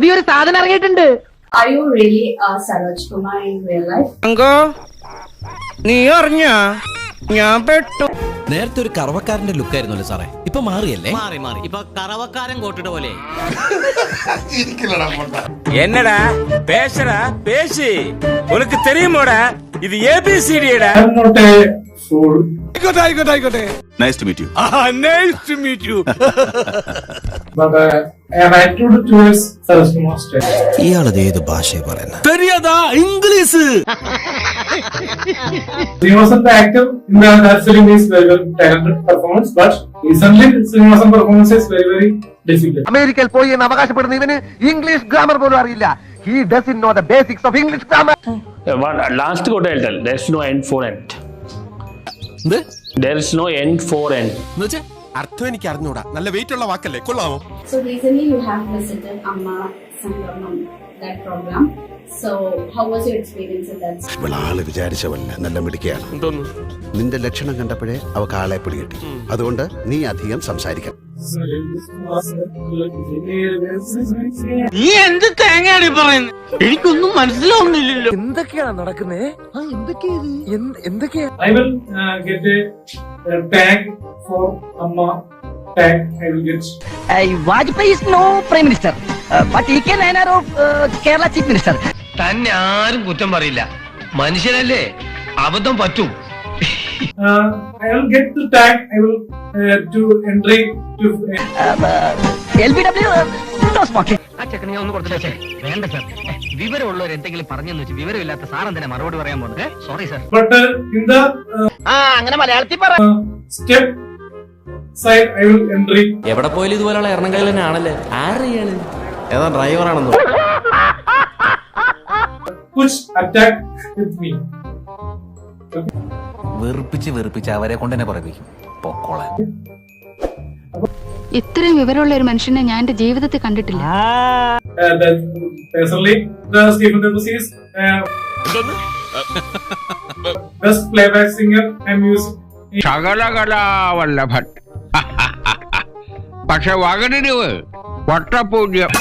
പുതിയൊരു സാധനം ഇറങ്ങിയിട്ടുണ്ട്. Are you really uh, നീ അറിഞ്ഞ? ഞാൻ പെട്ടു. നേരത്തെ ഒരു കറവക്കാരന്റെ ലുക്കായിരുന്നല്ലോ സാറേ. ഇപ്പൊ മാറിയല്ലേ? മാറി മാറി. ഇപ്പൊ കറവക്കാരൻ കോട്ടിട്ട പോലെ. എന്നടാ? പേശടാ? പേശി. ഉനക്ക് തെരിയുമോടാ? ഇത് എ ബി സി ഡി യുടെ not a fool. ആയിക്കോട്ടെ ആയിക്കോട്ടെ. ആയിക്കോട്ടെ nice to meet you nice to meet you ഇയാളത് ഭാഷയെ പറയുന്നത് ഇംഗ്ലീഷ്. ശ്രീനിവാസന്റെ actor excelling very very talented performance but recent Sreenivasan performance very very difficult അമേരിക്കയിൽ പോയി എന്ന് അവകാശപ്പെടുന്ന ഇവന് ഇംഗ്ലീഷ് ഗ്രാമർ പോലും അറിയില്ല. He doesn't know the basics of English grammar last quote എഴുതാൽ there is no end for end there no end for end എന്ന് വെച്ചാൽ അർത്ഥം എനിക്ക് അറിഞ്ഞൂടാ നല്ല വെയിറ്റ് ഉള്ള വാക്കല്ലേ? കൊള്ളാമോ? So recently you have visited Amma Sangamam, that program. So how was your experience in that? ഇവളാൾ വിചാരിച്ചവല്ല നല്ല മിടുക്കിയാണ്. നിന്റെ ലക്ഷണം കണ്ടപ്പോഴേ അവക്ക് ആളെ പിടികിട്ടി. അതുകൊണ്ട് നീ അധികം സംസാരിക്കണം. നീ എന്ത് തേങ്ങയാണ് പറയുന്നത് എനിക്കൊന്നും മനസ്സിലാവുന്നില്ലല്ലോ. എന്തൊക്കെയാണ് നടക്കുന്നത് എന്തൊക്കെയാ I uh, tag for Amma. Tag. I will get. Vajpayee is no prime minister but E K Nayanar of Kerala chief minister തന്നെ ആരും കുറ്റം പറയില്ല. മനുഷ്യനല്ലേ? അബദ്ധം പറ്റും. Uh, I will get the tag. I will uh, to entry to. L B W no smoking ആ ചെക്കനെ ഒന്ന് കൊടുത്തേ വേണ്ട സാർ. വിവരമുള്ളവർ എന്തെങ്കിലും പറഞ്ഞെന്ന് വെച്ച് വിവരമില്ലാത്ത സാർ എന്തിനാ മറുപടി പറയാൻ പോകുന്നത്? Sorry sir But uh, in the uh, അങ്ങനെ മലയാളത്തിൽ പറ. Step side I will entry. എവിടെ പോയാലും ഇതുപോലുള്ള കയ്യിൽ തന്നെ ആണല്ലേ? ആരെയാണ് ഏതാ ഡ്രൈവറാണെന്നോ Push attack വിത്ത് മീ വെറുപ്പിച്ച് വെറുപ്പിച്ച് അവരെ കൊണ്ട് തന്നെ പറയിപ്പിക്കും. പൊക്കോളെ ഇത്രയും വിവരമുള്ള ഒരു മനുഷ്യനെ ഞാൻ എന്റെ ജീവിതത്തിൽ കണ്ടിട്ടില്ല. Uh, Stephen personally, uh, best playback singer and music. ശകലകലാവല്ലഭൻ പക്ഷെ വകരുവ് വട്ടപൂജ്യം